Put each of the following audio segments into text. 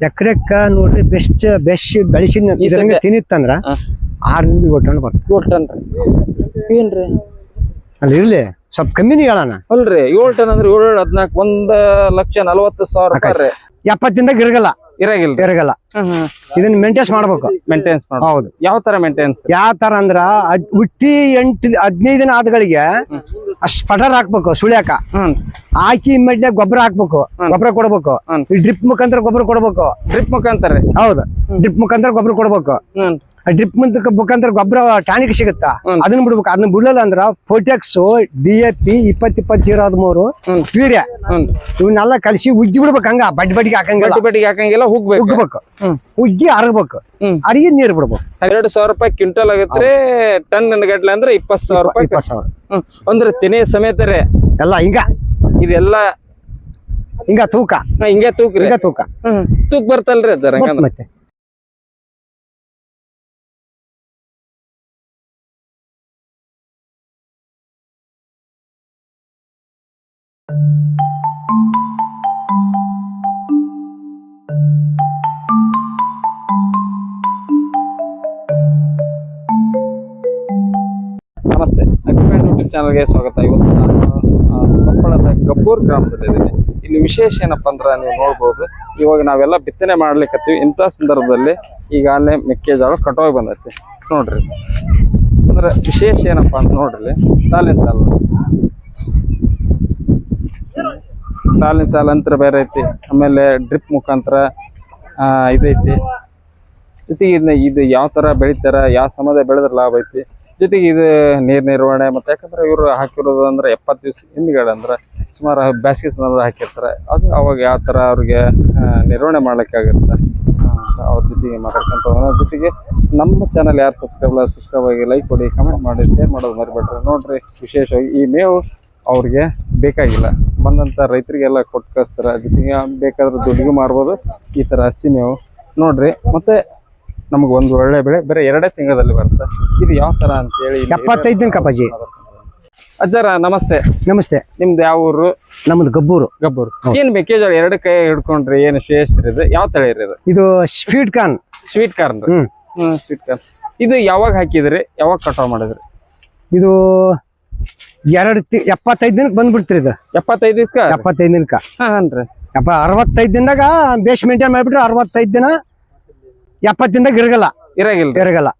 ಎಕರೆಕ್ಕ ನೋಡ್ರಿ best best ಬೆಳೆಸಿನ ತಿನ್ನಿತ್ತಂದ್ರ. ಆರ್ ನಿಮ್ಗೆ ಒಟ್ಟಣ ಬರ್ತದೆ ಏಳ್ ಟನ್ ರೀ ಏನ್ರಿ? ಅಲ್ಲಿ ಇರ್ಲಿ ಸ್ವಲ್ಪ ಕಮ್ಮಿನೇ ಹೇಳಣ. ಅಲ್ರಿ ಏಳ್ ಟನ್ ಅಂದ್ರೆ ಏಳು ಹದಿನಾಲ್ಕು ಒಂದ್ ಲಕ್ಷ ನಲವತ್ತು ಸಾವಿರ ಎಪ್ಪತ್ತಿಂದ ಎಪ್ಪತ್ತಿಂದ ಇರಗಲ್ಲ. ಇರಗಲ್ಲ ಇದನ್ನ ಮೇಂಟೈನ್ಸ್ ಮಾಡ್ಬೇಕು. ಮೇಂಟೈನ್ಸ್ ಹೌದು. ಯಾವ ತರ ಮೇಂಟೈನ್ಸ್ ಯಾವ ತರ ಅಂದ್ರ ಅದ್- ಹುಟ್ಟಿ ಎಂಟು ಹದಿನೈದು ದಿನ ಆದಗಳಿಗೆ ಅಷ್ಟ್ ಪಟರ್ ಹಾಕ್ಬೇಕು ಸುಳ್ಯಾಕ. ಹಾಕಿ ಇಮ್ಮಿಡಿಯೇಟ್ ಗೊಬ್ಬರ ಹಾಕ್ಬೇಕು. ಗೊಬ್ಬರ ಕೊಡ್ಬೇಕು. ಡ್ರಿಪ್ ಮುಖಾಂತರ ಗೊಬ್ಬರ ಕೊಡ್ಬೇಕು. ಡ್ರಿಪ್ ಮುಖಾಂತರ? ಹೌದು. ಡ್ರಿಪ್ ಮುಖಾಂತರ ಗೊಬ್ಬರ ಕೊಡ್ಬೇಕು. ಡ್ರಿಪ್ ಮುಖಾಂತರ ಗೊಬ್ಬರ ಟಾನಿಕ್ ಸಿಗುತ್ತಾ? ಅದನ್ನ ಬಿಡ್ಬೇಕು. ಅದನ್ನ ಬಿಡಲ್ಲ ಅಂದ್ರ ಫೋಟೆಕ್ಸ್ ಡಿ ಎ ಪಿ ಇಪ್ಪತ್ ಇಪ್ಪತ್ ಜೀರೋ ಹದಿಮೂರು. ಯೂರಿಯಾ ಇವನ್ನೆಲ್ಲ ಕಲಸಿ ಉಜ್ಜಿ ಬಿಡ್ಬೇಕು ಹಂಗ ಬಡ್ ಬಡಿಗೆ ಹಾಕಂಗಿಲ್ಲ. ಬಡ್ಡಿಗೆ ಹಾಕಂಗಿಲ್ಲ ಹುಗ್ಬೇಕು. ಉಗ್ಬೇಕು ಉಗ್ಗಿ ಅರಗಬೇಕು ಅರಿಗಿ ನೀರ್ ಬಿಡ್ಬೇಕು. ಎರಡು ಸಾವಿರ ರೂಪಾಯಿ ಕ್ವಿಂಟಲ್ ಆಗುತ್ತೆ ಟನ್ ಗಟ್ಲೆ ಅಂದ್ರೆ ಇಪ್ಪತ್ ಸಾವಿರ ರೂಪಾಯಿ. ಇಪ್ಪತ್ ಸಾವಿರ. ಅಂದ್ರೆ ತಿನ್ನೇ ಸಮೇತ ರೀ ಎಲ್ಲ ಹಿಂಗ. ಇದೆಲ್ಲ ಹಿಂಗ ತೂಕ. ಹಾ, ತೂಕ ಹಿಂಗ ತೂಕ. ತೂಕ ತೂಕ್ ಬರ್ತಲ್ರಿ ಮತ್ತೆ. ಚಾನಲ್ಗೆ ಸ್ವಾಗತ. ಇವತ್ತು ನಾನು ಕೊಪ್ಪಳದ ಗಬ್ಬೂರ್ ಗ್ರಾಮದಲ್ಲಿದ್ದೀನಿ ಇಲ್ಲಿ ವಿಶೇಷ ಏನಪ್ಪ ಅಂದ್ರೆ ನೀವು ನೋಡ್ಬೋದು, ಇವಾಗ ನಾವೆಲ್ಲ ಬಿತ್ತನೆ ಮಾಡ್ಲಿಕ್ಕತ್ತೀವಿ ಇಂಥ ಸಂದರ್ಭದಲ್ಲಿ ಈಗಾಗಲೇ ಮೆಕ್ಕೆಜೋಳ ಕಟೋಗಿ ಬಂದೈತಿ. ನೋಡ್ರಿ. ಅಂದ್ರೆ ವಿಶೇಷ ಏನಪ್ಪ ಅಂತ ನೋಡ್ರಿ, ಸಾಲಿನ ಸಾಲ. ಸಾಲಿನ ಸಾಲ ಅಂತರ ಬೇರೆ ಐತಿ. ಆಮೇಲೆ ಡ್ರಿಪ್ ಮುಖಾಂತರ ಇದೈತಿ. ಜೊತೆಗೆ ಇದು ಯಾವ ತರ ಬೆಳಿತಾರ, ಯಾವ ಸಮಯದ ಬೆಳೆದ್ರೆ ಲಾಭ ಐತಿ. ಜೊತೆಗೆ ಇದು ನೀರು ನಿರ್ವಹಣೆ ಮತ್ತೆ ಯಾಕಂದ್ರೆ ಇವರು ಹಾಕಿರೋದು ಅಂದ್ರೆ ಎಪ್ಪತ್ತು ದಿವಸ ಹಿಂದ್ಗಡೆ ಅಂದ್ರೆ ಸುಮಾರು ಬೇಸಿಗೆ ಹಾಕಿರ್ತಾರೆ. ಅದು ಅವಾಗ ಯಾವ ಥರ ಅವ್ರಿಗೆ ನಿರ್ವಹಣೆ ಮಾಡ್ಲಿಕ್ಕೆ ಆಗುತ್ತೆ ಅವ್ರ ಜೊತೆಗೆ ಮಾತಾಡ್ಕೊಂತ. ಜೊತೆಗೆ ನಮ್ಮ ಚಾನಲ್ ಯಾರು ಸಬ್ಸ್ಕ್ರೈಬ್ ಸಬ್ಸ್ಕ್ರೈಬ್ ಆಗಿ ಲೈಕ್ ಕೊಡಿ ಕಮೆಂಟ್ ಮಾಡಿ ಶೇರ್ ಮಾಡೋದು ಮರಿಬೇಡ್ರಿ. ನೋಡಿರಿ, ವಿಶೇಷವಾಗಿ ಈ ಮೇವು ಅವ್ರಿಗೆ ಬೇಕಾಗಿಲ್ಲ. ಬಂದಂತ ರೈತರಿಗೆಲ್ಲ ಕೊಟ್ಟು ಕಳಿಸ್ತಾರೆ. ಜೊತೆಗೆ ಬೇಕಾದ್ರೆ ದುಡ್ಡಿಗೂ ಮಾರ್ಬೋದು. ಈ ತರ ಹಸಿ ಮೇವು. ನೋಡ್ರಿ, ಮತ್ತೆ ನಮ್ಗೆ ಒಂದು ಒಳ್ಳೆ ಬೆಳೆ ಬೇರೆ ಎರಡೇ ತಿಂಗಳಲ್ಲಿ ಬರುತ್ತೆ. ಇದು ಯಾವ ತರ ಅಂತ ಹೇಳಿ ಎಪ್ಪತ್ತೈದು ದಿನ ಕಪ್ಪಾಜಿ ಅಜ್ಜರ ನಮಸ್ತೆ. ನಮಸ್ತೆ. ನಿಮ್ದು ಯಾವ ಊರು? ನಮ್ದು ಗಬ್ಬೂರು. ಗಬ್ಬೂರು. ಏನ್ ಮೆಕ್ಕೆಜೋಳ ಎರಡು ಕೈ ಹಿಡ್ಕೊಂಡ್ರಿ ಏನು ಶ್ರೇಷ್ಠ ಇದು? ಯಾವ ತಳಿ ರೀ ಇದು? ಇದು ಸ್ವೀಟ್ ಕಾರ್ನ್. ಸ್ವೀಟ್ ಕಾರ್ನ್ ರೀ. ಹ್ಮ್. ಹ್ಮ್ ಸ್ವೀಟ್ ಕಾರ್ನ್. ಇದು ಯಾವಾಗ ಹಾಕಿದ್ರಿ? ಯಾವಾಗ ಕಟಾವ್ ಮಾಡಿದ್ರಿ? ಇದು ಎರಡು ತಿ ಎಪ್ಪತ್ತೈದು ದಿನಕ್ಕೆ ಬಂದ್ಬಿಡ್ತೀರಿ ಇದು. ಎಪ್ಪತ್ತೈದು ದಿವಸ ಎಪ್ಪತ್ತೈದು ದಿನಕ್ಕೆ. ಹಾ ಹನ್ರಿ. ಅಪ್ಪ ಅರವತ್ತೈದು ದಿನದಾಗ ಬೇಸ್ ಮೇಂಟೈನ್ ಮಾಡಿಬಿಟ್ರೆ ಅರವತ್ತೈದು ದಿನ ಎಪ್ಪತ್ತು ದಿನದಾಗ ಇರಗಲ್ಲ ಇರಗಿಲ್ಲ. ಇರಗಲ್ಲ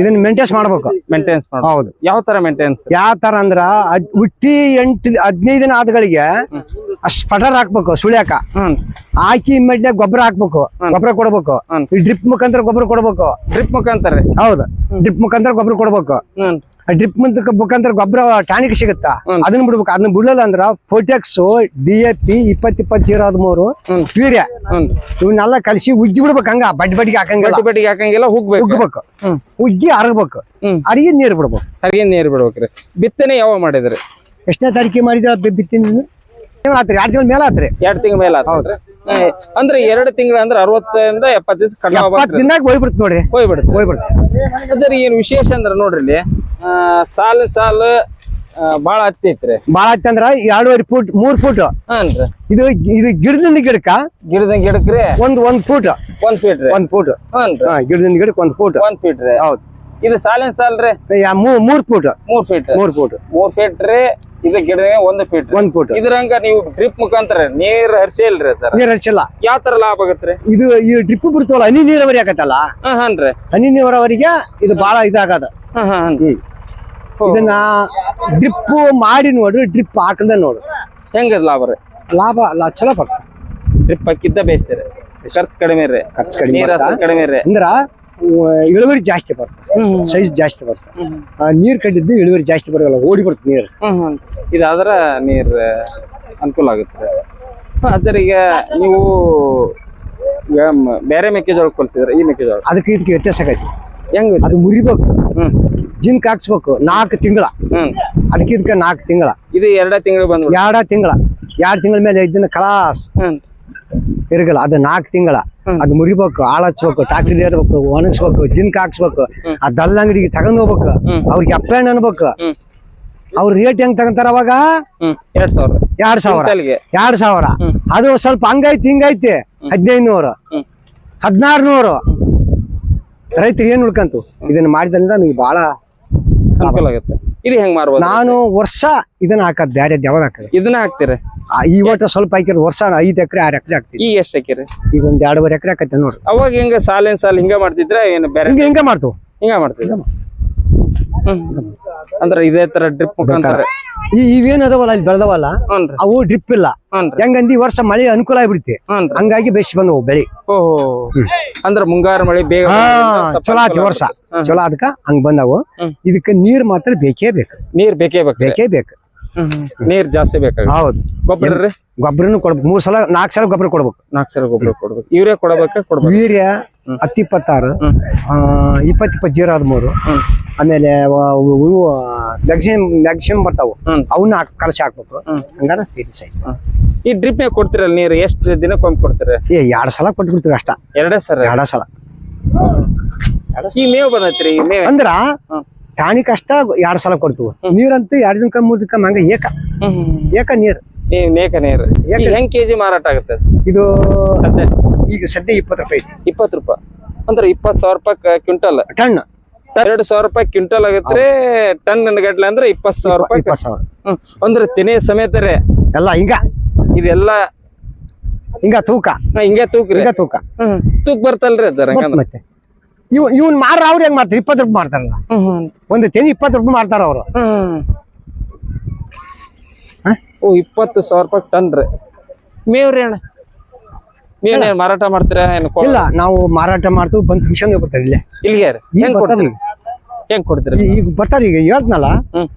ಇದನ್ನ ಮೇಂಟೈನ್ಸ್ ಮಾಡ್ಬೇಕು. ಮೇಂಟೆನೆನ್ಸ್ ಮಾಡ ಹೌದು. ಯಾವ ತರ ಮೇಂಟೆನೆನ್ಸ್ ಯಾವ ತರ ಅಂದ್ರ ಅದ್ ಹುಟ್ಟಿ ಎಂಟು ಹದಿನೈದು ದಿನ ಆದಗಳಿಗೆ ಅಷ್ಟ್ ಪಟರ್ ಹಾಕ್ಬೇಕು ಸುಳ್ಯಾಕ. ಹಾಕಿ ಇಮ್ಮಿಡಿಯೇಟ್ ಗೊಬ್ಬರ ಹಾಕ್ಬೇಕು. ಗೊಬ್ಬರ ಕೊಡ್ಬೇಕು. ಹ್ಮ್. ಈ ಡ್ರಿಪ್ ಮುಖಾಂತರ ಗೊಬ್ಬರ ಕೊಡ್ಬೇಕು. ಡ್ರಿಪ್ ಮುಖಾಂತರ ಹೌದು. ಡ್ರಿಪ್ ಮುಖಾಂತರ ಗೊಬ್ಬರ ಕೊಡ್ಬೇಕು. ಹ್ಮ್. ಡ್ರಿಪ್ ಮುಖಾಂತರ ಗೊಬ್ಬರ ಟಾನಿಕ್ ಸಿಗುತ್ತಾ? ಅದನ್ನ ಬಿಡ್ಬೇಕು. ಅದನ್ನ ಬಿಡಲ್ಲ ಅಂದ್ರ ಫೋಟೆಕ್ಸ್ ಡಿ ಎ ಪಿ ಇಪ್ಪತ್ ಇಪ್ಪತ್ ಜೀರೋ ಹದಿಮೂರು ಯೂರಿಯಾ ಇವನ್ನೆಲ್ಲ ಕಲಸಿ ಉಜ್ಜಿ ಬಿಡ್ಬೇಕು ಹಂಗ. ಬಡ್ಡಿ ಬಡ್ಡಿಗೆ ಹಾಕಂಗಿಲ್ಲ. ಬಡ್ಡಿ ಬಡ್ಡಿಗೆ ಹಾಕಂಗಿಲ್ಲ ಹುಗ್ಬೇಕು ಹುಗ್ಬೇಕು ಉಜ್ಜಿ ಉಗ್ಗಿ ಅರಗಬೇಕು ಅರಿಗಿ ನೀರ್ ಬಿಡ್ಬೇಕು. ಅರಿಗೆ ನೀರ್ ಬಿಡ್ಬೇಕ್ರಿ. ಬಿತ್ತನೆ ಯಾವಾಗ ಮಾಡಿದ್ರಿ? ಎಷ್ಟನೇ ತಾರೀಕಿಗೆ ಮಾಡಿದ್ರೆ ಬಿತ್ತಿನ ಆತ್ರಿ? ಎರಡು ತಿಂಗಳ ಮೇಲೆ ಆತ್ರಿ? ಎರಡು ತಿಂಗಳ ಮೇಲೆ ಆತ್ರಿ. ಅಂದ್ರೆ ಎರಡು ತಿಂಗಳ ಅಂದ್ರೆ ಅರವತ್ತರಿಂದ ಎಪ್ಪತ್ತು ದಿವಸ ಕಡಿಮೆ ದಿನದಾಗ ಹೋಗ್ಬಿಡ್ತು ನೋಡ್ರಿ. ಹೋಗ್ಬಿಡುತ್ತೆ ಹೋಗ್ಬಿಡ್ತು ಅದ್ರ ಏನ್ ವಿಶೇಷ ಅಂದ್ರ ನೋಡ್ರಿ ಸಾಲು ಸಾಲು ಬಾಳ ಹತ್ತಿ ಐತ್ರಿ. ಬಾಳ ಆಯ್ತು ಅಂದ್ರ ಎರಡೂವರೆ ಫೂಟ್ ಮೂರ್ ಫೂಟ್. ಹಾನ್ರಿ ಇದು ಇದು ಗಿಡದಿಂದ ಗಿಡಕ್ಕ? ಗಿಡದ ಗಿಡಕ್ರಿ ಒಂದ್ ಒಂದ್ ಫೂಟ್. ಒಂದ್ ಫೀಟ್ ರೀ. ಒಂದ್ ಫೂಟ್. ಗಿಡದಿಂದ ಗಿಡಕ್ ಒಂದ್ ಫೂಟ್. ಒಂದ್ ಫೀಟ್ ರೀ. ಹೌದು. ಇದು ಸಾಲಿನ ಸಾಲ್ ರೀ? ಮೂರ್ ಫೂಟ್. ಮೂರ್ ಫೀಟ್. ಮೂರ್ ಫೂಟ್. ಮೂರ್ ಫೀಟ್ ರೀ. ಇದು ಗಿಡ ಒಂದು ಫೀಟ್ ಒಂದ್ ಫೂಟ್ ಇದ್ರಂಗ ನೀವು ಡ್ರಿಪ್ ಮುಖಾಂತರ ನೀರ್ ಹರಿಸಿಲ್ರಿ ಸರ್ ನೀರ್ ಹರಿಸಲ್ಲ. ಯಾವ ತರ ಲಾಭ ಆಗತ್ರಿ? ಇದು ಈ ಡ್ರಿಪ್ ಬಿಡ್ತವಲ್ಲ ಹನಿ ನೀರಾವರಿ ಆಗತ್ತಲ್ಲ? ಹನ್ರಿ ಹನಿ ನೀರಾವರಿಗೆ ಇದು ಬಾಳ ಇದಾಗದ. ಇದನ್ನ ಡ್ರಿಪ್ ಮಾಡಿ ನೋಡ್ರಿ ಡ್ರಿಪ್ ಹಾಕಲ್ದ ನೋಡು ಹೆಂಗ ಲಾಭ ರೀ? ಲಾಭ ಚಲೋ ಡ್ರಿಪ್ ಹಾಕಿದ್ದ ಬೇಯಿಸ್ರಿ ಖರ್ಚು ಕಡಿಮೆ ರೀ. ಖರ್ಚು ಕಡಿಮೆ. ಕಡಿಮೆ ರೀ. ಅಂದ್ರ ಇಳುವರಿ ಜಾಸ್ತಿ ಬರ್ತದೆ. ಸೈಜ್ ಜಾಸ್ತಿ ಬರ್ತದೆ. ನೀರು ನೀರ್ ಕಟ್ಟಿದ್ದು ಇಳುವರಿ ಜಾಸ್ತಿ ಬರೋಲ್ಲ ಓಡಿ ಬರ್ತದೆ ನೀರು. ಹ್ಮ್ ಇದಾದ್ರ ನೀರ್ ಅನುಕೂಲ ಆಗುತ್ತೆ. ಅದರ ಈಗ ನೀವು ಮ- ಬೇರೆ ಮೆಕ್ಕೆಜೋಳ ಕೊಲ್ಸಿದ್ರೆ ಈ ಮೆಕ್ಕೆಜೋಳ. ಅದಕ್ಕೆ ಇದಕ್ಕೆ ವ್ಯತ್ಯಾಸ ಆಗೈತಿ. ಹೆಂಗ್ ಅದು ಮುರಿಬೇಕು. ಜಿಂಕ್ ಹಾಕ್ಸ್ಬೇಕು ನಾಲ್ಕು ತಿಂಗಳ. ಅದಕ್ಕೆ ಇದಕ್ಕೆ ನಾಲ್ಕು ತಿಂಗಳ. ಇದು ಎರಡ ತಿಂಗಳು ಬಂದು ಎರಡ ತಿಂಗಳ. ಎರಡು ತಿಂಗಳ ಮೇಲೆ ಐದ್ ದಿನ ಕಲಾಸ್ ಇರಗಲ್ಲ ಅದು ನಾಲ್ಕು ತಿಂಗಳ. ಅದ್ ಮುರಿಬೇಕು ಆಳ್ ಹಚ್ಬೇಕು ಟ್ರಾಕ್ಟರ್ ಏರ್ಬೇಕು ಒಣಗಿಸ್ಬೇಕು ಜಿಂಕ್ ಹಾಕ್ಸ್ಬೇಕು. ಆ ದಲ್ಲ ಅಂಗಡಿಗೆ ತಗೊಂಡ್ ಹೋಗ್ಬೇಕು. ಅವ್ರಿಗೆ ಅಪ್ಪೇಣ್ ಅನ್ಬೇಕು. ಅವ್ರ ರೇಟ್ ಹೆಂಗ್ ತಗೊಂತಾರ ಅವಾಗ? ಎರಡ್ ಸಾವಿರ. ಎರಡ್ ಸಾವಿರ. ಎರಡ್ ಸಾವಿರ. ಅದು ಸ್ವಲ್ಪ ಹಂಗೈತಿ ಹಿಂಗೈತಿ. ಹದಿನೈದು ನೂರು. ಹದಿನಾರು ನೂರು ರೈತರು ಏನ್ ಉಳ್ಕಂತು ಇದನ್ನ ಮಾಡಿದ್ರಿಂದ ನನಗೆ ಬಹಳ ಅನುಕೂಲ ಆಗುತ್ತೆ. ಇದು ಹೆಂಗ್ ಮಾರ್ಬೋದು? ನಾನು ವರ್ಷ ಇದನ್ನ ಹಾಕದ್ ಬ್ಯಾರೆ ಯಾವ್ದು ಹಾಕದ? ಇದನ್ನ ಹಾಕ್ತೀರಿ? ಈ ವರ್ಷ ಸ್ವಲ್ಪ ಹಾಕಿದ್ರೆ ವರ್ಷ ಐದ್ ಎಕರೆ ಆರ್ ಎಕರೆ ಹಾಕ್ತೀವಿ ಈಗ ಎಷ್ಟ್ ಹಾಕಿರಿ? ಈಗ ಒಂದ್ ಎರಡುವರೆ ಎಕರೆ ಹಾಕತ್ತೆ ನೋಡ್ರಿ. ಅವಾಗ ಹಿಂಗ ಸಾಲಿನ ಸಾಲ ಹಿಂಗ ಮಾಡ್ತಿದ್ರ ಏನು ಬೇರೆ ಹಿಂಗ ಹಿಂಗ ಮಾಡ್ತು ಹಿಂಗ ಮಾಡ್ತಿದ್ರ? ಹ್ಮ್. ಅಂದ್ರ ಇದೇ ತರ ಡ್ರಿಪ್ ಮುಖಾಂತರ. ಈ ಇವೇನ್ ಅದಾವಲ್ಲ ಇಲ್ಲಿ ಬೆಳೆದವಲ್ಲ? ಹ್ಞೂನ್ರಿ ಅವು ಡ್ರಿಪ್ ಇಲ್ಲ. ಹ್ಞೂನ್ರಿ ಹೆಂಗಂದಿ ಈ ವರ್ಷ ಮಳೆ ಅನುಕೂಲ ಆಗ್ಬಿಡ್ತಿ. ಹ್ಞೂನ್ರಿ ಹಂಗಾಗಿ ಬೆಸ್ಟ್ ಬಂದವು ಬೆಳಿ. ಓಹೋ. ಅಂದ್ರ ಮುಂಗಾರು ಮಳೆ ಬೇಗ ಹಾ ಬರೋದ್ರಿಂದ ಸ್ವಲ್ಪ ಚಲೋ ಆತಿ ವರ್ಷ. ಚಲೋ ಅದಕ್ಕ ಹಂಗ್ ಬಂದವು. ಹ್ಮ್. ಇದಕ್ಕೆ ನೀರ್ ಮಾತ್ರ ಬೇಕೇ ಬೇಕು. ನೀರ್ ಬೇಕೇ ಬೇಕು. ಬೇಕೇ ಬೇಕು. ನೀರ್ ಜಾಸ್ತಿ ಬೇಕಾಗ ಹೌದು. ಗೊಬ್ಬರ ರೀ? ಗೊಬ್ಬರನು ಕೊಡ್ಬೇಕು. ಮೂರ್ ಸಲ ನಾಲ್ಕು ಸಲ ಗೊಬ್ಬರ ಕೊಡ್ಬೇಕು. ನಾಲ್ಕು ಸಲ ಗೊಬ್ಬರ ಕೊಡ್ಬೇಕು. ಯೂರಿಯಾ ಕೊಡಬೇಕಾ? ಕೊಡ್ಬೇಕು ವೀರ್ಯ ಹತ್ತು ಇಪ್ಪತ್ತಾರು ಹ್ಮ್. ಆ, ಇಪ್ಪತ್ತು ಇಪ್ಪತ್ತು ಜೀರೋ ಹದಿಮೂರು ಹ್ಮ್. ಆಮೇಲೆ ಇವು ಮ್ಯಾಕ್ಸಿಮಮ್ ಮ್ಯಾಕ್ಸಿಮಮ್ ಬರ್ತಾವು. ಅವನ್ನ ಕಲಸಿ ಹಾಕ್ಬೇಕು. ಹಂಗಾರ ಫಿನಿಶ್ ಆಯ್ತು. ಈ ಡ್ರಿಪ್ ನೀವು ಕೊಡ್ತಿರಲ್ಲ ನೀರು ಎಷ್ಟು ದಿನಕ್ಕೊಮ್ಮೆ ಕೊಡ್ತೀರ? ಏ ಎರಡು ಸಲ ಕೊಟ್ಬಿಡ್ತೀವಿ ಅಷ್ಟ. ಎರಡೇ ಸರ್ ಎರಡ ಸಲ. ಈ ಮೇವು ಬಂದೈತ್ರಿ ಈ ಮೇವು. ಅಂದ್ರ ಟಾಣಿ ಟಾಣಿಕ್ ಅಷ್ಟ ಎರಡ್ ಸಲ ಕೊಡ್ತೀವಿ. ನೀರಂತೂ ಎರಡು ದಿನಕ್ಕ ಮೂರ್ ದಿನಕ್ಕ ಹಂಗ ಏಕ. ಏಕ ನೀರ್. ನೇಕ ನೀರು. ಹೆಂಗ್ ಕೆಜಿ ಮಾರಾಟ ಆಗುತ್ತೆ? ಇದು ಸದ್ಯ? ಈಗ ಸದ್ಯ ಇಪ್ಪತ್ತು ರೂಪಾಯಿ ಐತಿ. ಇಪ್ಪತ್ತು ರೂಪಾಯಿ. ಅಂದ್ರೆ ಇಪ್ಪತ್ತು ಸಾವಿರ ರೂಪಾಯಿ ಕ್ವಿಂಟಲ್. ಟನ್. ಎರಡು ಸಾವಿರ ರೂಪಾಯಿ ಕ್ವಿಂಟಲ್ ಆಗತ್ತೆ ಟನ್ ಗಟ್ಲೆ ಅಂದ್ರೆ ಇಪ್ಪತ್ ಸಾವಿರ ರೂಪಾಯಿ ಇಪ್ಪತ್ತು ಸಾವಿರ. ಹ್ಮ್. ಅಂದ್ರೆ ತೆನೆ ಸಮೇತ ಎಲ್ಲ ಹಿಂಗ? ಇದೆಲ್ಲ ಹಿಂಗ ತೂಕ? ಹಾ, ಹಿಂಗೆ ತೂಕ್ರಿ ಹಿಂಗ ತೂಕ? ಹ್ಮ್ ತೂಕ ಬರ್ತಲ್ರಿ ಅಜ್ಜಾರ ಹಂಗಂದ್ರ. ಮತ್ತೆ. ಇವ್ ಇವ್ನ್ ಮಾರ ಅವ್ರು ಹೆಂಗ್ ಮಾಡ್ತಾರೆ? ಇಪ್ಪತ್ತು ರೂಪಾಯಿ ಮಾಡ್ತಾರಲ್ಲ ಹ್ಮ್ ಹ್ಮ್. ಒಂದು ತೆನಿ ಇಪ್ಪತ್ತು ರೂಪಾಯಿ ಮಾಡ್ತಾರ ಅವ್ರು. ಹ್ಮ್. ಹ? ಓ ಇಪ್ಪತ್ತು ಸಾವಿರ ರೂಪಾಯಿ ಟನ್ ರೀ. ಮೇವ್ರಿ ಅಣ್ಣ. ಏನ್ ಮಾರಾಟ ಮಾಡ್ತೀರಾ ಏನು ಕೊ- ಇಲ್ಲ ನಾವು ಮಾರಾಟ ಮಾಡ್ತೀವಿ ಬಂದು ಫಂಕ್ಷನ್ ಬರ್ತಾರೆ ಇಲ್ಲೇ. ಇಲ್ಲಿಗೆ ರೀ ಈಗ ಹೆಂಗ್ ಬರ್ತಾರೆ ಕೊಡ್ತೀರಿ? ಹೆಂಗ್ ಕೊಡ್ತೀರಿ ಈ- ಈಗ ಬರ್ತಾರೆ ಈಗ ಹೇಳ್ತನಲ್ಲ ಹ್ಮ್.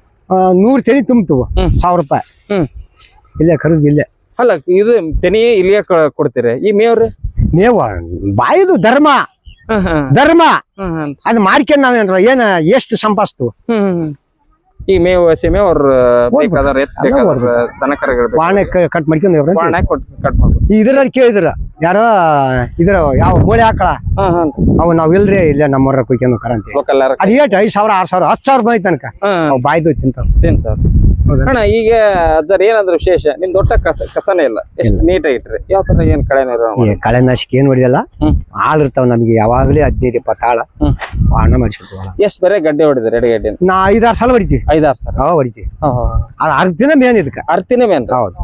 ನೂರು ತೆನಿ ತುಂಬ್ತವು ಹ್ಮ್. ಸಾವಿರ ರೂಪಾಯಿ. ಹ್ಮ್. ಇಲ್ಲೇ ಕರೆದು ಇಲ್ಲೇ. ಅಲ್ಲ ಇದು ತೆನಿ ಇಲ್ಲಿಗೆ ಕ- ಕೊಡ್ತೀರಿ. ಈ ಮೇವ್ರಿ? ಮೇವು ಬಾಯಿದು ಧರ್ಮ. ಹ್ಮ್ ಹ್ಮ್. ಧರ್ಮ. ಹ್ಮ್ ಹ್ಮ್. ಅದ್ ಮಾರ್ಕೊಂಡ್ ನಾವೇನ್ರ ಏನ ಎಷ್ಟು ಸಂಪಾದಿಸ್ತು ಹ್ಮ್ ಹ್ಮ್. ಈ ಮೇವು ಹಸಿ ಮೇವು ಅವ್ರ ಬೇಕಾದವ್ರ ಎತ್ ಬೇಕಾದವ್ರ ದನಕರಗಳು ಬೇಕು. ಬಾಣೆ ಕಟ್ ಮಾಡ್ಕೊಂಡು. ಕೊಟ್ ಇದ್ರ ಕೇಳಿದ್ರ ಯಾರೋ ಇದ್ರ ಯಾವ ಮೂಳೆ ಹಾಕಳ? ಅವ್ ಹಾ. ಅವು ನಾವ್ ಇಲ್ರಿ ಇಲ್ಲ ನಮ್ಮವ್ರ ಕುಯ್ಕೊಂಡು ಕರಂತೆ ಅದ್ ಏಟ್ ಐದ್ ಸಾವಿರ ಆರ್ ಸಾವಿರ ಹತ್ತು ಸಾವಿರ ರೂಪಾಯಿ ತನಕ. ಅವ್ ಬಾಯ್ದು ತಿಂತಾವ. ತಿಂತಾರ ಅಣ್ಣ ಈಗ ಅದರ ಏನಾದ್ರು ವಿಶೇಷ? ನಿಮ್ ದೊಡ್ಡ ಕಸ ಕಸನೇ ಇಲ್ಲ. ಎಷ್ಟು ನೀಟಾಗಿ ಇಟ್ರಿ. ಯಾವ ತರ ಏನ್ ಕಳೆನ ಕಳೆ ನಾಶಕ್ಕೆ ಏನ್ ಹೊಡಿಯಲ್ಲ ಇರ್ತಾವ ನಮ್ಗೆ ಯಾವಾಗ್ಲೇ ಹದಿನೈದು ಇಪ್ಪತ್ತು ವಾಹನ ಮಾಡಿಸ್ಬಿಡ್ತೀವಲ್ಲ ಎಷ್ಟ್ ಬೇರೆ ಗಡ್ಡೆ ಹೊಡಿದ್ರಿ ಎಡೆ ಗಡ್ಡೆ ನಾ ಐದಾರು ಸಲ ಹೊಡಿತೀವಿ. ಐದಾರು ಸಲ? ಅವ ಹೊಡಿತೀವಿ. ಅದು ಅರ್ಧ ದಿನ ಮೇನ್ ಇದಕ್ಕ. ಅರ್ತಿನೇ ಮೇನ್ ಹೌದು.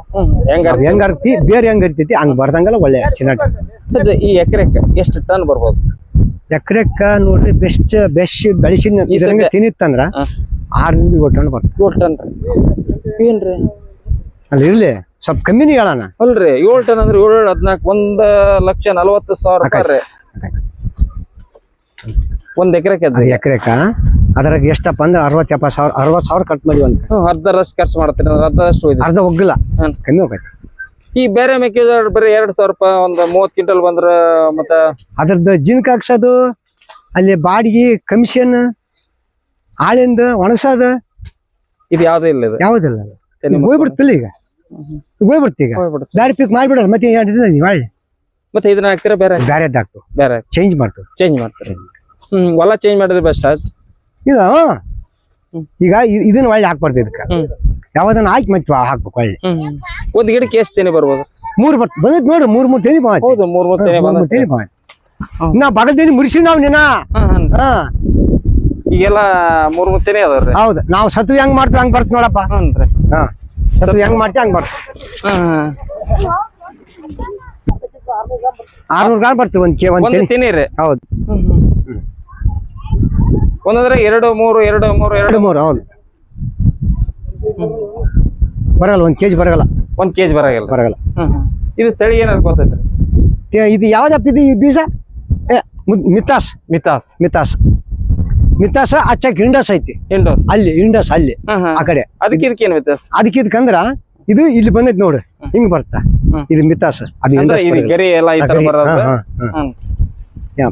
ಹೆಂಗ ಹೆಂಗ್ ಅರ್ತಿ ಬೇರೆ ಹೆಂಗ್ ಅರ್ತೈತಿ ಹಂಗ ಬರ್ದಂಗಲ್ಲ ಒಳ್ಳೆ ಚೆನ್ನಾಗಿ ಈ ಎಕರೆಕ್ಕೆ ಎಷ್ಟು ಟನ್ ಬರ್ಬೋದು? ಎಕರೆಕ್ಕ ನೋಡ್ರಿ ಬೆಸ್ಟ್ ಬೆಸ್ಟ್ ಬೆಳೆಸಿನ ಇದ್ರಂಗೆ ತಿನ್ನಿತ್ತಂದ್ರ ಆರ್ನೂರು ಏಳು ಟನ್ ಬರ್ತದೆ. ಏಳು ಟನ್ ಏನ್ರಿ? ಅಲ್ಲಿ ಇರ್ಲಿ. ಸ್ವಲ್ಪ ಕಮ್ಮಿನೇ ಹೇಳೋಣ. ಅಲ್ರಿ ಏಳು ಟನ್ ಅಂದ್ರೆ ಏಳು ಹದಿನಾಲ್ಕು ಒಂದ್ ಲಕ್ಷ ನಲವತ್ತು ಸಾವಿರ ಒಂದ್ ಎಕರೆಕ ಎಕರೆಕ ಅದ್ರಾಗ ಎಷ್ಟಪ್ಪ ಅಂದ್ರೆ ಅರವತ್ ಎಪ್ಪ ಸಾವಿರ ಅರವತ್ ಸಾವಿರ ಕಟ್ ಮಾಡಿ ಅಂತ ಹ್ಮ್, ಅರ್ಧರಷ್ಟು ಖರ್ಚು ಮಾಡ್ತೀರಿ ಅಂದ್ರೆ ಅರ್ಧರಷ್ಟು ಹೋಯ್ತು ಅರ್ಧ ಒಗ್ಗಲ್ಲ ಹ್ಮ್. ಕಮ್ಮಿ ಹೋಗೈತೆ. ಈ ಬೇರೆ ಮೆಕ್ಕೆಜೋಳ ಬರೀ ಎರಡ್ ಸಾವಿರ ರೂಪಾಯಿ ಒಂದ್ ಮೂವತ್ ಕ್ವಿಂಟಲ್ ಬಂದ್ರ ಮತ್ತ ಅದ್ರದ್ದು ಜಿನ್ಕ್ ಹಾಕ್ಸೋದು ಅಲ್ಲಿ ಬಾಡಿಗೆ ಕಮಿಷನ್ ಆಳಿಂದ ಒಣಸೋದು ಇದು ಯಾವ್ದೇ ಇಲ್ಲ ಇದು. ಯಾವುದಿಲ್ಲ ಹೋಗ್ಬಿಡ್ತಿಲ್ಲ ಈಗ ಹೋಗ್ಬಿಡ್ತೀಗ ಹೋಗ್ಬಿಡ್ತಿ ಈಗ. ದಾರಿ ಪಿಕ್ ಮಾಡ್ಬಿಡಲ್ಲ ಮತ್ತೆ ಎರಡು ದಿನ ನೀವು? ಒಳ್ಳೆ ಮತ್ತೆ ಇದನ್ನ ಹಾಕ್ತೀರಾ ಬೇರೆ? ಬ್ಯಾರೆದ್ದಾಗ್ತು ಬೇರೆ. ಚೇಂಜ್ ಮಾಡ್ತೀವಿ. ಚೇಂಜ್ ಮಾಡ್ತೀರಿ? ಹ್ಮ್ ಹೊಲ ಚೇಂಜ್ ಮಾಡಿದ್ರೆ ಬೆಸ್ಟ್ ಇದು ಹ್ಮ್. ಈಗ ಇ- ಇದನ್ನ ಒಳ್ಳೆ ಹಾಕ್ಬಾರ್ದು ಇದಕ್ಕೆ. ಯಾವದನ್ನ ಹಾಕಿ ಮತ್ತೆ ಹಾಕ್ಬೇಕು ಒಳ್ಳೆ. ಹ್ಮ್. ಒಂದ್ ಗಿಡಕ್ಕೆ ಎಷ್ಟು ತೆನೆ ಬರ್ಬೋದು? ಮೂರ್ ಬರ್ ಬಂದೈತಿ ನೋಡ್ರಿ ಮೂರ್ ಮೂರ್ ತೆನಿ ಹೌದು ಮೂರ್ ಮೂರ್ ತೆನೆ ಮೂರ್ ಮೂರ್ ಬಂದೈತೆ. ತೆನಿ ಬಂದೈತಿ ನಾ ಬಗಲ್ದೇನಿ ಮುರಿಸಿ ನಾವು ನಿನ್ನ. ಹಾ ಈಗೆಲ್ಲ ಮೂರ್ ಮೂರ್ ತೆನೆ ಅದಾವ್ರಿ. ಹೌದು ನಾವು ಸತ್ವ ಹೆಂಗ್ ಮಾಡ್ತೀವಿ ಹಂಗ್ ಬರ್ತ ನೋಡಪ್ಪ. ಹ್ಞೂನ್ರಿ ಹಾ ಸತ್ವ ಹೆಂಗ್ ಮಾಡ್ತೀವಿ ಹಂಗ್ ಬರ್ತ ಹ್ಮ್ ಆರ್ನೂರ್ ಗ್ರಾಮ್ ಬರ್ತೀವಿ ಒಂದ್ ಕೆ ಒಂದ್ ಒಂದು ತೆನಿ. ಹೌದು. ಒಂದಂದ್ರೆ ಎರಡು ಮೂರು ಎರಡು ಮೂರು ಎರಡು. ಎರಡು ಮೂರು ಹೌದು. ಬರಲ್ಲ ಒಂದ್ ಕೆಜಿ ಬರಗಲ್ಲ. ಒಂದ್ ಕೆಜಿ ಬರಾಗಿಲ್ಲ. ಬರಗಲ್ಲ. ಹ್ಮ್ ಹ್ಮ್. ಇದು ತಳಿ ಏನಾದ್ರು ಗೊತ್ತೈತ್ರಿ? ಏ, ಇದು ಯಾವ್ದಪ್ಪ ಇದು ಈ ಬೀಜ? ಏ ಮುದ್- ಮಿತಾಸ್. ಮಿತಾಸ್. ಮಿತಾಸ್. ಮಿತಾಸ ಹಚ್ಚಕ್ ಇಂಡಸ್ ಐತಿ. ಇಂಡೋಸ್ ಅಲ್ಲಿ ಇಂಡಸ್ ಅಲ್ಲಿ ಹ್ಮ್ ಹ್ಮ್. ಆ ಕಡೆ. ಅದಕ್ಕೆ ಇದಕ್ಕೆ ಏನ್ ವ್ಯತ್ಯಾಸ? ಅದಕ್ಕೆ ಇದಕ್ಕಂದ್ರ ಇದು ಇಲ್ಲಿ ಬಂದೈತಿ ನೋಡು ಹಿಂಗ್ ಬರ್ತಾ. ಹ್ಮ್. ಇದು ಮಿತಾಸ್ ಅದು ಅಂದ್ರೆ ಇಂಡಸ್ ಇದು ಗರಿ ಎಲ್ಲ ಈ ತರ ಗರಿ, ಬರೋದು ಹಾ, ಹಾ, ಹಾ. ಹ್ಮ್.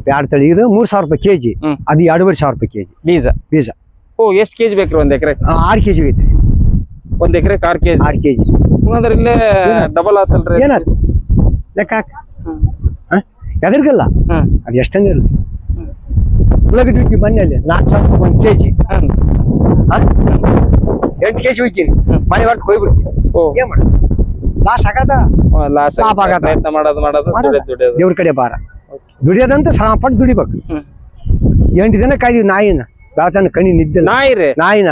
ಪ್ಯಾಡ್ ತಳಿ. ಇದು ಮೂರ್ ಸಾವಿರ ರೂಪಾಯಿ ಕೆಜಿ. ಅದು ಎರಡೂವರೆ ಸಾವಿರ ರೂಪಾಯಿ ಕೆಜಿ. ಬೀಜ? ಬೀಜ. ಓ ಎಷ್ಟು ಕೆಜಿ ಬೇಕ್ರಿ ಒಂದ್ ಎಕರೆ? ಆರ್ ಕೆಜಿ ಐತಿ ಒಂದ್ ಎಕರೆ ಆರ್ ಕೆಜಿ. ಆರ್ ಕೆಜಿ. ಹಂಗಂದ್ರೆ ಇಲ್ಲೇ ಡಬಲ್ ಆತಲ್ರಿ ಏನಾಯ್ತು? ಲೆಕ್ಕ ಹಾಕ್? ಎದರ್ಗಲ್ಲ ಅದು ಎಷ್ಟಂದ್ರೆ ಇರುತ್ತೆ. ಉಳ್ಳಾಗಡ್ಡಿ ಹೋಗಿ ಮನೆಯಲ್ಲಿ ನಾಲ್ಕು ಸಾವಿರ ರೂಪಾಯಿ ಒಂದು ಕೆಜಿ. ಎಂಟು ಕೆಜಿ ಹೋಗ್ತೀನಿ. ಮನೆ ಹೊರಟು ಹೋಗ್ಬಿಡ್ತೀನಿ ಓ. ಏನ್ ಮಾಡ ಲಾಸ್ ಆಗದ? ಲಾಸ್ ಲಾಭ. ಪ್ರಯತ್ನ ಮಾಡೋದು ಮಾಡೋದು ದುಡಿಯೋದು ದುಡಿಯೋದು. ದೇವ್ರ ಕಡೆ ಬಾರ ದುಡಿಯೋದಂತ ಶ್ರಮ ಪಟ್ಟು ದುಡಿಬೇಕು. ಎಂಟು ದಿನ ಕಾಯ್ದೀವಿ ನಾಯಿನ. ಬೆಳತನ ಕಣಿ ನಿದ್ದೆ. ನಾಯಿ ರೀ? ನಾಯಿನ.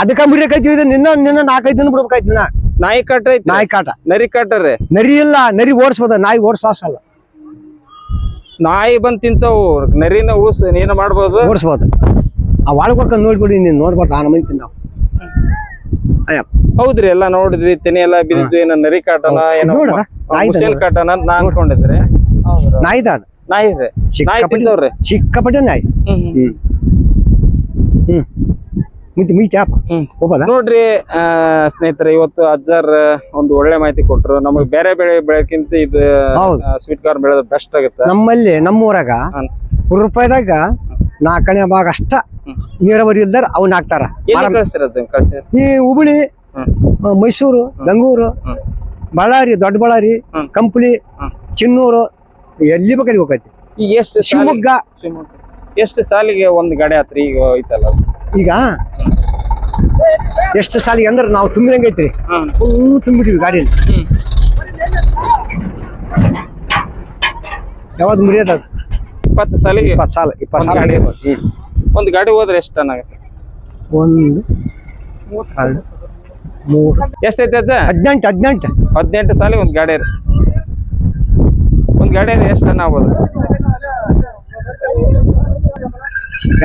ಅದಕ್ಕ ಕಾಯ್ತೀವಿ ಇದು ನಿನ್ನ ನಿನ್ನ ನಾಲ್ಕೈದು ದಿನ ಬಿಡ್ಬೇಕಾಯ್ತು ದಿನ. ನಾಯಿ ಕಟ್ಟ ಐತಿ ನಾಯಿ ಕಾಟ. ನರಿ ಕಟ್ಟ ರೀ? ನರಿ ಇಲ್ಲ ನರಿ ಓಡಿಸ್ಬೋದ? ನಾಯಿ ಓಡಿಸಾಸಲ್ಲ ನಾಯಿ ಬಂದ್ ತಿಂತಾವು. ನರಿನ ಉಳಿಸ್ ಏನ ಮಾಡ್ಬೋದು. ಓಡಿಸ್ಬೋದು. ಆ ಒಳಗೋಕ ನೋಡ್ಬಿಡಿ ನೀನ್ ನೋಡ್ಬಾರ್ದು ಆ ನಮನಿ ತಿಂದಾವ. ಅಯ್ಯ ಹೌದ್ರಿ ಎಲ್ಲಾ ನೋಡಿದ್ವಿ ತೆನಿ ಎಲ್ಲಾ ಬಿದ್ದಿದ್ವಿ ಏನೋ ನರಿ ಕಾಟನ ಏನೋ ನೋಡ್ರ, ಮುಸೇನ್ ಕಾಟನ ಅಂತ ನಾ ಅನ್ಕೊಂಡಿದ್ರಿ? ನಾಯಿದ ಅದು? ನಾಯಿ ಇದೆ. ನಾಯಿ ತಿಂದವ್ರಿ ನಾಯಿ? ಹ್ಮ್ ಹ್ಮ್. ಹ್ಮ್. ಹ್ಮ್. ಮಿತಿ ಮಿತಿ ಹ್ಮ್. ಹೋಗೋದ? ನೋಡ್ರಿ ಆ, ಸ್ನೇಹಿತರೆ ಇವತ್ತು ಅಜ್ಜಾರ್ ಒಂದು ಒಳ್ಳೆ ಮಾಹಿತಿ ಕೊಟ್ರು. ನಮಗ್ ಬೇರೆ ಬೆಳೆ ಬೆಳೆಕ್ಕಿಂತ ಇದು ಹೌದು. ಸ್ವೀಟ್ ಕಾರ್ನ್ ಬೆಳೆದ ಬೆಸ್ಟ್ ಆಗುತ್ತೆ. ನಮ್ಮಲ್ಲಿ ನಮ್ಮೂರಾಗ ಹ್ಮ್. ನೂರು ರೂಪಾಯಿದಾಗ ನಾಲ್ಕನೇ ಭಾಗ ಅಷ್ಟ. ನೀರಾವರಿ ಇಲ್ದಾರ ಅವ್ನ ಹಾಕ್ತಾರ ಎಲ್ಲಿ ಕಳ್ಸಿರೋದು ಕಳ್ಸಿರ ಈ ಹುಬ್ಳಿ ಮೈಸೂರು ಬೆಂಗಳೂರು. ಬಳ್ಳಾರಿ ದೊಡ್ಡ ಬಳ್ಳಾರಿ ಕಂಪ್ಲಿ ಚಿನ್ನೂರು ಎಲ್ಲಿ ಬೇಕಾದ್ರೆ ಹೋಗೈತಿ ಈಗ ಎಷ್ಟು ಶಿವಮೊಗ್ಗ. ಎಷ್ಟು ಸಾಲಿಗೆ ಒಂದು ಗಾಡಿ ಆತ್ರಿ ಈಗ ಐತಲ್ಲ ಈಗ? ಎಷ್ಟು ಸಾಲಿಗೆ ಅಂದ್ರೆ ನಾವು ತುಂಬಿದಂಗೆ ಐತ್ರಿ. ಫುಲ್ ತುಂಬಿಟ್ಟಿವಿ ಗಾಡಿಯಲ್ಲಿ. ಯಾವ್ದು ಮುರಿಯೋದು ಇಪ್ಪತ್ತು ಸಾಲಿಗೆ? ಇಪ್ಪತ್ತು ಸಾಲ ಇಪ್ಪತ್ತು ಸಾಲ ಗಾಡಿ. ಒಂದು. ಗಾಡಿ ಹೋದ್ರೆ ಎಷ್ಟು ಟನ್ ಆಗುತ್ತೆ ಒಂದು ಮೂವತ್ತು ಎಷ್ಟೈತೆ ಅಜ್ಜ? ಹದಿನೆಂಟು ಹದಿನೆಂಟು. ಹದಿನೆಂಟು ಸಾಲಿಗೆ ಒಂದು ಗಾಡಿ ರೀ ಒಂದು ಗಾಡಿ ಎಷ್ಟು ಟನ್ ಆಗ್ಬೋದು?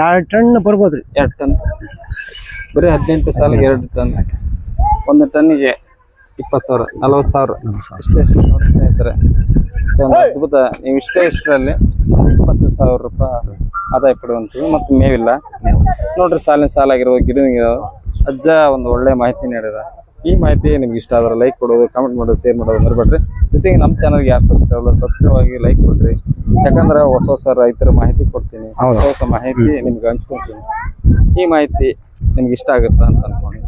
ಎರಡು ಟನ್ ಬರ್ಬೋದ್ರಿ ಎರಡು ಟನ್ ಬರೀ ಹದಿನೆಂಟು ಸಾಲಿಗೆ ಎರಡು ಟನ್ ಒಂದು ಟನ್ನಿಗೆ ಇಪ್ಪತ್ತು ಸಾವಿರ ನಲ್ವತ್ತು ಸಾವಿರ. ಇಷ್ಟೇ ಇಷ್ಟು ನೋಡಿ ಸ್ನೇಹಿತರೆ ಅದ್ಭುತ ನೀವು ಇಷ್ಟೇ ಇಷ್ಟರಲ್ಲಿ ಇಪ್ಪತ್ತು ಸಾವಿರ ರೂಪಾಯಿ ಆದಾಯ ಪಡುವಂಥದ್ದು ಮತ್ತು ಮೇವಿಲ್ಲ. ನೋಡ್ರಿ ಸಾಲಿನ ಸಾಲಾಗಿರೋ ಗಿಡ ಅಜ್ಜ ಒಂದು ಒಳ್ಳೆ ಮಾಹಿತಿ ನೀಡಿದ. ಈ ಮಾಹಿತಿ ನಿಮ್ಗೆ ಇಷ್ಟ ಆದ್ರೆ ಲೈಕ್ ಕೊಡೋದು ಕಮೆಂಟ್ ಮಾಡೋದು ಶೇರ್ ಮಾಡೋದು ಮರಿಬೇಡ್ರಿ. ಜೊತೆಗೆ ನಮ್ಮ ಚಾನಲ್ಗೆ ಯಾರು ಸಬ್ಸ್ಕ್ರೈಬ್ ಸಬ್ಸ್ಕ್ರೈಬ್ ಆಗಿ ಲೈಕ್ ಕೊಡ್ರಿ. ಯಾಕಂದ್ರೆ ಹೊಸ ಹೊಸ ರೈತರ ಮಾಹಿತಿ ಕೊಡ್ತೀನಿ. ಹೊಸ ಹೊಸ ಮಾಹಿತಿ ನಿಮ್ಗೆ ಹಂಚ್ಕೊಳ್ತೀನಿ ಈ ಮಾಹಿತಿ ನಿಮ್ಗೆ ಇಷ್ಟ ಆಗುತ್ತೆ ಅಂತ ಅನ್ಕೊಂಡು